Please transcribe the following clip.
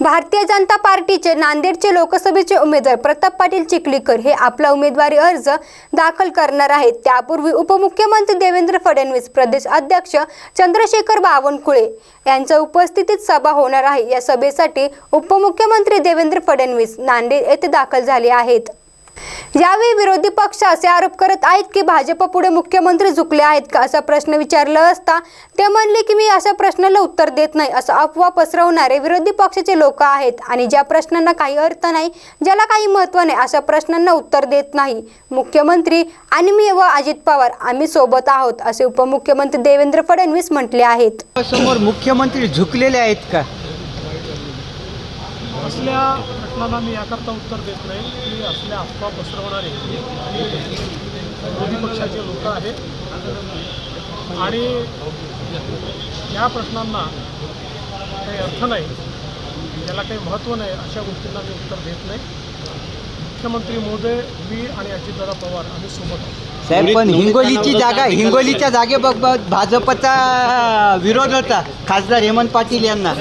भारतीय जनता पार्टीचे नांदेडचे लोकसभेचे उमेदवार प्रताप पाटील चिखलीकर हे आपला उमेदवारी अर्ज दाखल करणार आहेत. त्यापूर्वी उपमुख्यमंत्री देवेंद्र फडणवीस प्रदेश अध्यक्ष चंद्रशेखर बावनकुळे यांच्या उपस्थितीत सभा होणार आहे. या सभेसाठी उपमुख्यमंत्री देवेंद्र फडणवीस नांदेड येथे दाखल झाले आहेत. यावेळी विरोधी पक्ष असे आरोप करत आहेत की भाजप पुढे मुख्यमंत्री झुकले आहेत का असा प्रश्न विचारला असता ते म्हणले की मी अशा प्रश्नाला उत्तर देत नाही असं अफवा पसरवणारे विरोधी पक्षाचे लोक आहेत आणि ज्या प्रश्नांना काही अर्थ नाही ज्याला काही महत्त्व नाही अशा प्रश्नांना उत्तर देत नाही. मुख्यमंत्री आणि मी व अजित पवार आम्ही सोबत आहोत असे उपमुख्यमंत्री देवेंद्र फडणवीस म्हटले आहेत. समोर मुख्यमंत्री झुकलेले आहेत का? असल्या प्रश्नाला मी याकरता उत्तर देत नाही. की असल्या अफवा पसरवणारे आणि विरोधी पक्षाचे लोक आहेत. आणि या प्रश्नांना काही अर्थ नाही. ज्याला काही महत्त्व नाही अशा गोष्टींना मी उत्तर देत नाही. मुख्यमंत्री महोदय मी आणि अजितदादा पवार आम्ही सोबत आहोत. साहेब पण हिंगोलीची जागा हिंगोलीच्या जागेबाबत भाजपचा विरोध होता खासदार हेमंत पाटील यांना.